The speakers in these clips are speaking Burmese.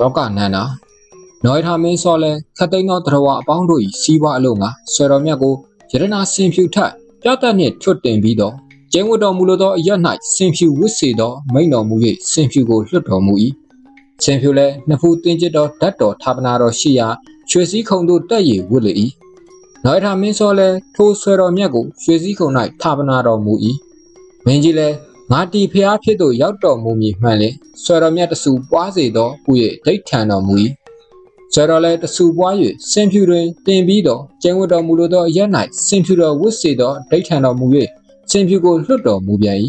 လောကနန္နာနောယထာမင်းစောလဲခတ်သိမ်းသောတရဝအပေါင်းတို့၏စီးပွားအလုံးကဆွေတော်မြတ်ကိုယရနာစင်ဖြူထက်ပြတ်တက်နှင့်ထွတ်တင်ပြီးတော့ကျင်းဝတ်တော်မူလိုသောအရ၌စင်ဖြူဝစ်စေသောမိန်တော်မူ၍စင်ဖြူကိုလွှတ်တော်မူ၏စင်ဖြူလဲနှစ်ဖူးတင်းကျစ်သောဓာတ်တော်ဌာပနာတော်ရှိရာရွှေစည်းခုံတို့တက်ရည်ဝတ်လေ၏နောယထာမင်းစောလဲထိုဆွေတော်မြတ်ကိုရွှေစည်းခုံ၌ဌာပနာတော်မူ၏မင်းကြီးလဲ ငါတီဖျားဖြစ်သို့ရောက်တော်မူမည်မှန်လေဆွေတော်မြတ်တဆူပွားစေသောဟု၍ဒိဋ္ဌံတော်မူ၏ဆွေတော်လည်းတဆူပွား၍စင်ဖြူတွင်တင်ပြီးတော့ကျင်းဝတ်တော်မူလိုသောအရ၌စင်ဖြူတော်ဝတ်စေသောဒိဋ္ဌံတော်မူ၍စင်ဖြူကိုလွတ်တော်မူပြန်၏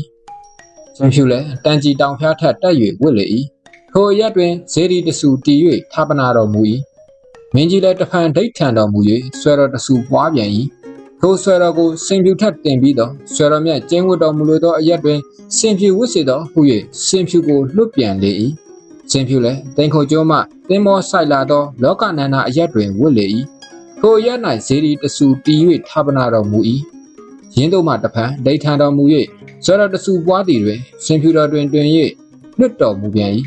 စင်ဖြူလည်းတန်ကြီးတောင်ဖျားထက်တက်၍ဝတ်လေ၏ထိုအရတွင်ဇေဒီတဆူတီ၍ဌာပနာတော်မူ၏မင်းကြီးလည်းတဖန်ဒိဋ္ဌံတော်မူ၍ဆွေတော်တဆူပွားပြန်၏ ထိုဆွေတော်ကိုစင်ဖြူထက်တင်ပြီးတော့ဆွေတော်မြတ်ကျင်းဝတ်တော်မူလိုသောအရတွင်စင်ဖြူဝတ်စေသောဟု၍စင်ဖြူကိုလွတ်ပြန်လေ၏စင်ဖြူလည်းတိန်ခုံကျိုးမှတင်းမောဆိုင်လာသောလောကနန္ဒအရက်တွင်ဝတ်လေ၏ထိုအရက်၌ဇေဒီတဆူတီ၍ဌာပနာတော်မူ၏ရင်းတို့မှတဖန်ဒိဋ္ဌံတော်မူ၍ဇောရတဆူပွားသည်တွင်စင်ဖြူတော်တွင်တွင်၍လွတ်တော်မူပြန်၏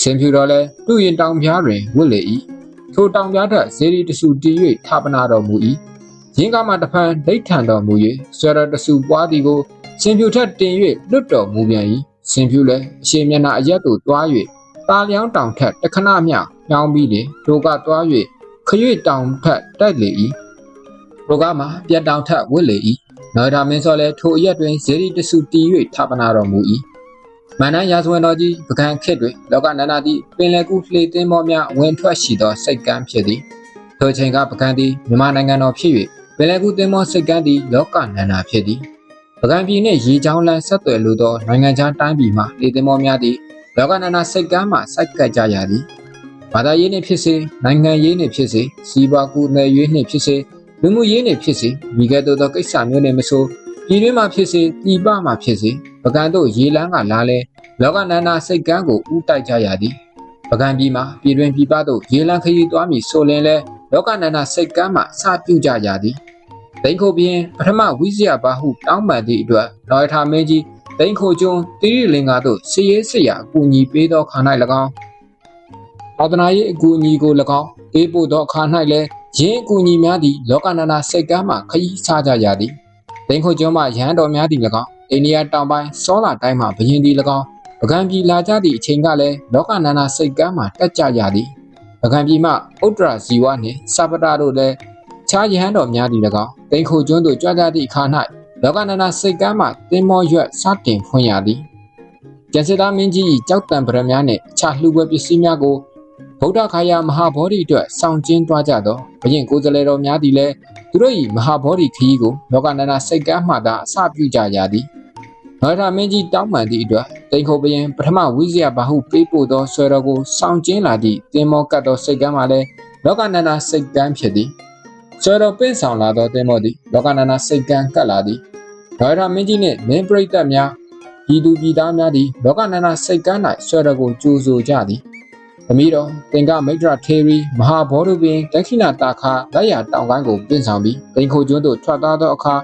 စင်ဖြူတော်လည်းသူ့ရင်တောင်ပြားတွင်ဝတ်လေ၏ထိုတောင်ပြားထက်ဇေဒီတဆူတီ၍ဌာပနာတော်မူ၏ ရင်းကမှတဖန်ဒိဋ္ဌံတော်မူ၍ဇောရတဆူပွားသည်ကိုစင်ဖြူထက်တင်၍လွတ်တော်မူပြန်၏စင်ဖြူလည်းအရှင်မျက်နှာအရက်သို့တွား၍တာလျောင်းတောင်ထက်တခဏမျှညောင်းပြီးလေဒုကတွား၍ခရွေတောင်ထက်တိုက်လေ၏ဒုကမှာပြတ်တောင်ထက်ဝစ်လေ၏နော်ဒါမင်းစောလည်းထိုအရက်တွင်ဇေဒီတဆူတီ၍ထပနာတော်မူ၏မန္တန်ရာဇဝင်တော်ကြီးပကံခေတ်တွင်လောကနန္ဒတိပင်လယ်ကူလှေသင်းပေါ်များဝင်ထွက်ရှိသောစိတ်ကမ်းဖြစ်သည်ထိုချိန်ကပကံသည်မြန်မာနိုင်ငံတော်ဖြစ်၍ ပင်လယ်ကူသင်းပေါ်စိတ်ကမ်းသည်လောကနန္ဒဖြစ်သည်ပကံပြည်နှင့်ရေချောင်းလန်းဆက်သွယ်လိုသောနိုင်ငံခြားတိုင်းပြည်မှလေသင်းပေါ်များသည်လောကနန္ဒစိတ်ကမ်းမှစိုက်ကပ်ကြရသည်ဘာသာရေးနှင့်ဖြစ်စေနိုင်ငံရေးနှင့်ဖြစ်စေစီးပွားကူနယ်ရေးနှင့်ဖြစ်စေလူမှုရေးနှင့်ဖြစ်စေမိခဲ့သောသောကိစ္စမျိုးနှင့်မဆိုပြည်တွင်းမှာဖြစ်စေပြည်ပမှာဖြစ်စေပကံတို့ရေလန်းကလာလဲလောကနန္ဒစိတ်ကမ်းကိုဥတိုက်ကြရသည်ပကံပြည်မှာပြည်တွင်းပြည်ပသို့ရေလန်းခရီးသွားမည်ဆိုရင်လဲလောကနန္ဒစိတ်ကမ်းမှအစာပြုကြရသည် ဒိန်ခိုပြင်ပထမဝိဇ္ဇာဘာဟုတောင်းပန်သည့်အတွက်နော်ရထာမင်းကြီးဒိန်ခိုကျွန်းတိရိလင်္ကာတို့စည်ရဲစရာအကူအညီပေးသောခါ၌၎င်းသာသနာရေးအကူအညီကို၎င်းပေးပို့သောအခါ၌လည်းယင်းအကူအညီများသည်လောကနန္ဒစိတ်ကမ်းမှခရီးစားကြရသည်ဒိန်ခိုကျွန်းမှရဟန်းတော်များသည်၎င်းအိန္ဒိယတောင်ပိုင်းစောလာတိုင်းမှဘရင်သည်၎င်းပကံပြည်လာကြသည့်အချိန်ကလည်းလောကနန္ဒစိတ်ကမ်းမှတက်ကြရသည်ပကံပြည်မှဥတ္တရာဇီဝနှင့်စပတာတို့လည်း ခြားယဟန်တော်များသည်၎င်းဒိန်ခိုကျွန်းသို့ကြွကြသည့်အခါ၌လောကနန္ဒစိတ်ကမ်းမှတင်းမောရွက်စတင်ဖွင့်ရသည်ကျန်စစ်သားမင်းကြီး၏ကြောက်တံပရမများနှင့်အခြားလှူပွဲပစ္စည်းများကိုဗုဒ္ဓခါယာမဟာဗောဓိအတွက်စောင့်ကျင်းတွားကြသောဘရင်ကိုယ်စားလှယ်တော်များသည်လည်းသူတို့၏မဟာဗောဓိခရီးကိုလောကနန္ဒစိတ်ကမ်းမှသာအစပြုကြရသည်နောရမင်းကြီးတောင်းပန်သည့်အတွက်တိန်ခုဘရင်ပထမဝိဇ္ဇာဘာဟုပေးပို့သောဆွေတော်ကိုစောင့်ကျင်းလာသည့်တင်မောကတ်သောစိတ်ကမ်းမှလည်းလောကနန္ဒစိတ်ကမ်းဖြစ်သည် ဆွေတော်ပင့်ဆောင်လာသောတင်မောသည်လောကနန္ဒစိတ်ကမ်းကတ်လာသည်နောရမင်းကြီးနှင့်မင်းပရိသတ်များဤသူပြည်သားများသည်လောကနန္ဒစိတ်ကမ်း၌ဆွေတော်ကိုကြိုးဆိုကြသည်သမီးတော်သင်္ကမိတ်ရထေရီမဟာဘောဓုပင်ဒက္ခိဏတာခလက်ရတောင်ကိုင်းကိုပင့်ဆောင်ပြီးတိန်ခိုကျွန်းသို့ထွက်သွားသောအခါ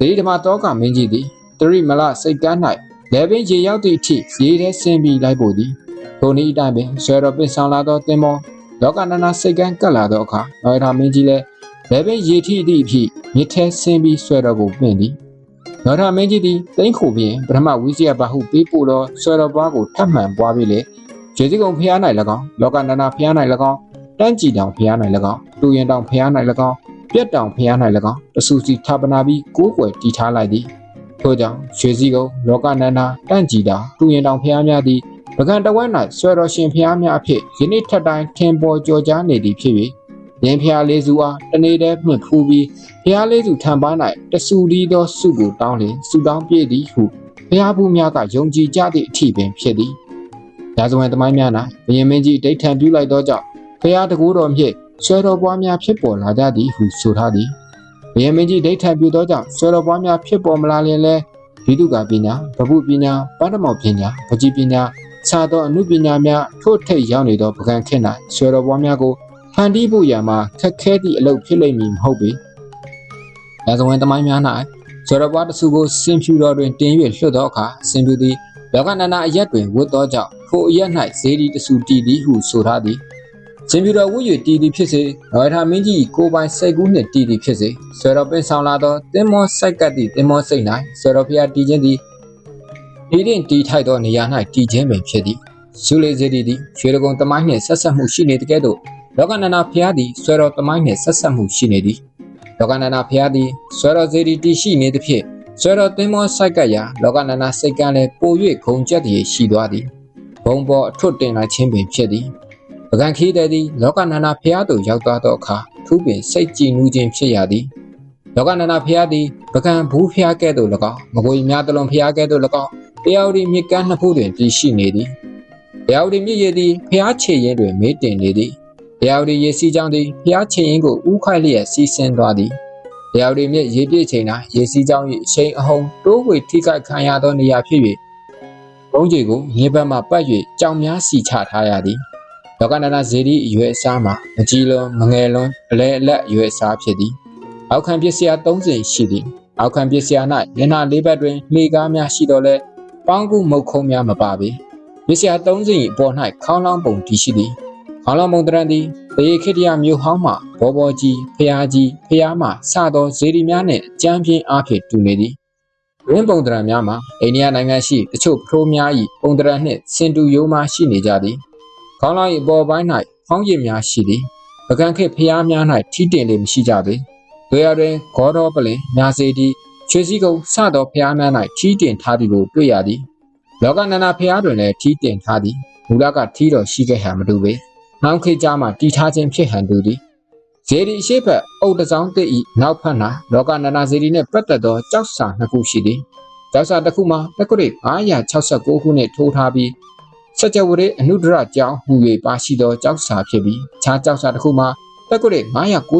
ဒေဓမတောကမင်းကြီးသည်တရိမလစိတ်ကမ်း၌လဲပင်ရေရောက်သည့်အထိရေထဲဆင်းပြီးလိုက်ပို့သည်ထိုနည်းအတိုင်းပင်ဆွေတော်ပင့်ဆောင်လာသောတင်မောလောကနန္ဒစိတ်ကမ်းကပ်လာသောအခါနောရထမင်းကြီးလည်း လဲပင်ရေထိသည့်အထိမြစ်ထဲဆင်းပြီးဆွေတော်ကိုပင့်သည်နောရထမင်းကြီးသည်တိန်ခိုပြင်ပထမဝိဇ္ဇာဘာဟုပေးပို့သောဆွေတော်ပွားကိုထပ်မံပွားပြီးလေကျေးဇူးကုံဖျား၌၎င်းလောကနန္ဒဖျား၌၎င်းတန်းကြည်တောင်ဖျား၌၎င်းတူရင်တောင်ဖျား၌၎င်းပြက်တောင်ဖျား၌၎င်းတဆူစီဌာပနာပြီးကိုးကွယ်တည်ထားလိုက်သည်ထို့ကြောင့်ရွှေစည်းကုံလောကနန္ဒတန့်ကြည်တာတူရင်တောင်ဖျားများသည်ပကံတဝက်၌ဆွေတော်ရှင်ဖျားများအဖြစ်ယနေ့ထက်တိုင်းထင်ပေါ်ကြော်ကြားနေသည်ဖြစ်၍ ရင်းဖျားလေးစုအားတနေ့တည်းမှဖူးပြီးဖျားလေးစုထံပါ၌တဆူလီသောစုကိုတောင်းလျင်စုတောင်းပြည့်သည်ဟုဖျားဘူးများကယုံကြည်ကြသည့်အထိပင်ဖြစ်သည်ရာဇဝင်သမိုင်းများ၌ဘုရင်မင်းကြီးဒိဋ္ဌံပြုလိုက်သောကြောင့်ဖျားတကူတော်မြင့်ဆွေတော်ပွားများဖြစ်ပေါ်လာကြသည်ဟုဆိုထားသည်ဘုရင်မင်းကြီးဒိဋ္ဌံပြုသောကြောင့်ဆွေတော်ပွားများဖြစ်ပေါ်မလာလျင်လဲဝိတုကပညာဗဟုပညာပတ္တမောပညာပကြီးပညာခြားသောအမှုပညာများထို့ထိပ်ရောက်နေသောပကံခေတ်၌ဆွေတော်ပွားများကို ဖန်တီးဖို့ရန်မှာခက်ခဲသည့်အလုပ်ဖြစ်လိမ့်မည်မဟုတ်ပေ။ရာဇဝင်သမိုင်းများ၌ဆွေတော်ပွားတစုကိုစင်ဖြူတော်တွင်တင်၍လွှတ်သောအခါစင်ဖြူသည်လောကနန္ဒအရက်တွင်ဝတ်သောကြောင့်ထိုအရက်၌ဇေဒီတစုတည်သည်ဟုဆိုထားသည်။စင်ပြူတော်ဝှ၍တည်တည်ဖြစ်စေနော်ရထာမင်းကြီးကိုပိုင်စိတ်ကူးနှင့်တည်တည်ဖြစ်စေဆွေတော်ပင်ဆောင်လာသောတင်မောစိုက်ကပ်သည့်တင်မောစိတ်၌ဆွေတော်ဖျားတည်ခြင်းသည်ဒီရင်တည်ထိုက်သောနေရာ၌တည်ခြင်းပင်ဖြစ်သည်ရှုလေစေတီသည်ရွှေတကုံတမိုင်းနှင့်ဆက်ဆက်မှုရှိနေတကဲ့သို့ လောကနန္ဒဖျားသည်ဆွေတော်တမိုင်းနှင့်ဆက်ဆက်မှုရှိနေသည်လောကနန္ဒဖျားသည်ဆွေတော်စေတီတည်ရှိနေသဖြင့်ဆွေတော်တင်မောစိုက်ကပ်ရာလောကနန္ဒစိတ်ကံလည်းပို၍ဂုံကျက်တည်းရှိသွားသည်ဘုံပေါ်အထွတ်တင်လာခြင်းပင်ဖြစ်သည်ပကံခီးတဲ့သည်လောကနန္ဒဖျားသို့ရောက်သွားသောအခါထူးပင်စိတ်ကြည်နူးခြင်းဖြစ်ရသည်လောကနန္ဒဖျားသည်ပကံဘူးဖျားကဲ့သို့၎င်းမကွေများတလုံးဖျားကဲ့သို့၎င်းတရားဥဒိမြစ်ကမ်းနှစ်ဖူးတွင်တည်ရှိနေသည်တရားဥဒိမြစ်ရည်သည်ဖျားချေရင်တွင်မေးတင်နေသည် တရားဥဒိရေစီးကြောင်းသည်ဖျားချေရင်ကိုဥခိုက်လျက်စီးဆင်းသွားသည်တရားဥဒိမြစ်ရေပြည့်ချိန်၌ရေစီးကြောင်း၏အရှိန်အဟုန်တိုးဝေထိခိုက်ခံရသောနေရာဖြစ်၍ဘုံကြီးကိုမြေဘက်မှပတ်၍ကြောင်များစီချထားရသည်လောကနန္ဒဇေဒီအရွယ်အစားမှာမကြီးလွန်မငယ်လွန်အလဲအလက်အရွယ်အစားဖြစ်သည်အောက်ခံပစ္စယ30ရှိသည်အောက်ခံပစ္စယ၌မျက်နှာလေးဘက်တွင်လှေကားများရှိတော်လဲပေါင်းကူမုတ်ခုံးများမပါပေပစ္စယ30၏အပေါ်၌ခေါင်းလောင်းပုံတည်ရှိသည် ခေါင်းလောင်းပုံတရံသည်တရေခေတ္တရမြို့ဟောင်းမှဘောဘောကြီးဖျားကြီးဖျားမှစသောဇေဒီများနှင့်အကျမ်းပြင်းအားဖြင့်တူနေသည်ရင်းပုံတရံများမှာအိန္ဒိယနိုင်ငံရှိတချို့ဖရိုးများ၏ပုံတရံနှင့်စင်တူယိုးမှရှိနေကြသည်ခေါင်းလောင်း၏ပေါ်ပိုင်း၌ဖောင်းရည်များရှိသည်ပကံခေတ်ဖျားများ၌ထီးတင်လေးမရှိကြပေတို့ရတွင်ဂေါတော်ပလင်ညာစီတီချွေစည်းကုန်းစသောဖျားများ၌ထီးတင်ထားသည်ကိုတွေ့ရသည်လောကနန္ဒဖျားတွင်လည်းထီးတင်ထားသည်မူလကထီးတော်ရှိခဲ့ဟန်မတူပေ နောက်ခေတ်ကြားမှာတီထားခြင်းဖြစ်ဟန်တူသည်ဇေဒီအရှိတ်ဘက်အုတ်တစောင်းတစ်ဤနောက်ဖက်၌လောကနန္ဒဇေဒီနှင့်ပတ်သက်သောကြောက်စာနှစ်ခုရှိသည်ကြောက်စာတစ်ခုမှာတက္ကရာ969ခုနှင့်ထိုးထားပြီးစကြဝဠာအနုဒရကြောင်းဟူ၍ပါရှိသောကြောက်စာဖြစ်ပြီးခြားကြောက်စာတစ်ခုမှာတက္ကရာ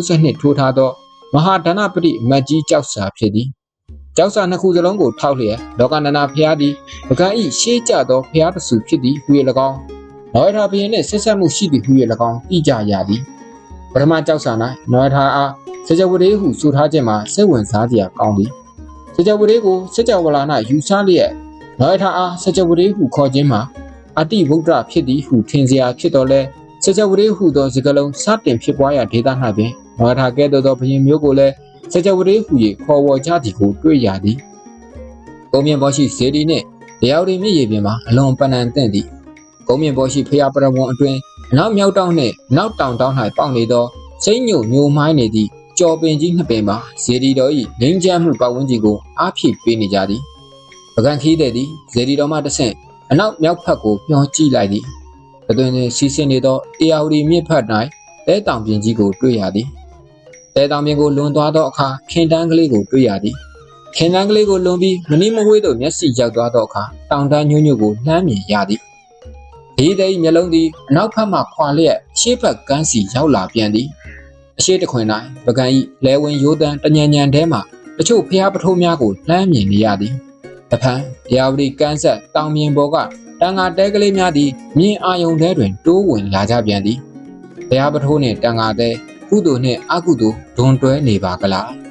992ထိုးထားသောမဟာဒဏပတိမတ်ကြီးကြောက်စာဖြစ်သည်ကြောက်စာနှစ်ခုစလုံးကိုထောက်လျက်လောကနန္ဒဖျားသည်ပကံဤရှေးကြသောဖျားတဆူဖြစ်သည်ဟူ၍၎င်း နောရထာဘုရင်နှင့်ဆက်ဆက်မှုရှိသည်ဟူ၍၎င်းသိကြရသည်ပထမကြောက်စာ၌နောရထာအားစကြဝဠာဟုဆိုထားခြင်းမှာစိတ်ဝင်စားစရာကောင်းသည်စကြဝဠာကိုစကြဝဠာ၌ယူဆလျက်နောရထာအားစကြဝဠာဟုခေါ်ခြင်းမှာအတ္တိဗုဒ္ဓဖြစ်သည်ဟုထင်စရာဖြစ်တော်လဲစကြဝဠာဟုသောစကလုံးစတင်ဖြစ်ပွားရာဒေသ၌ပင်မောထာကဲ့သို့သောဘုရင်မျိုးကိုလည်းစကြဝဠာဟု၍ခေါ်ဝေါ်ကြသည်ကိုတွေ့ရသည်။ကုန်းမြင့်ဘောရှိဇေဒီနှင့်တရားရီမြစ်ရေပြင်မှာအလွန်ပဏ္ဏတင့်သည်။ ကုန်းမြင့်ဘောရှိဖျားပရဝံအတွင်အနောက်မြောက်တောင်နှင့်နောက်တောင်တောင်၌ပေါက်နေသောစိမ့်ညိုညိုမိုင်းနေသည့်ကြော်ပင်ကြီးနှစ်ပင်မှာဇေဒီတော်၏လင်းကျမ်းမှုပတ်ဝန်းကျင်ကိုအားဖြည့်ပေးနေကြသည်။ပကံခီးတဲ့သည်ဇေဒီတော်မှတဆင့်အနောက်မြောက်ဖက်ကိုမျောကြည့်လိုက်သည်။အတွင်တွင်စီးဆင်းနေသောအေယာဝတီမြစ်ဖက်၌တဲတောင်ပြင်ကြီးကိုတွေ့ရသည်။တဲတောင်ပြင်ကိုလွန်သွားသောအခါခင်တန်းကလေးကိုတွေ့ရသည်။ခင်တန်းကလေးကိုလွန်ပြီးမနီမဝေးသို့မျက်စိရောက်သွားသောအခါတောင်တန်းညွန့်ညွန့်ကိုလှမ်းမြင်ရသည်။ ဒီတဲ့မျက်လုံးသည်အနောက်ဖက်မှခွာလျက်ရှေ့ဘက်ကန်းစီရောက်လာပြန်သည်။အရှိတခွင်၌ပကံဤလဲဝင်ရိုးတန်းတညံညံထဲမှတချို့ဖျားပထိုးများကိုလှမ်းမြင်နေရသည်။တဖန်ရာဝတီကန်းဆက်တောင်မြင်ပေါ်ကတန်ငါတဲကလေးများသည်မြင်းအာယုံထဲတွင်တိုးဝင်လာကြပြန်သည်။ဘုရားပထိုးနှင့်တန်ငါတဲကုသိုလ်နှင့်အကုသိုလ်ဒွန်တွဲနေပါကလား။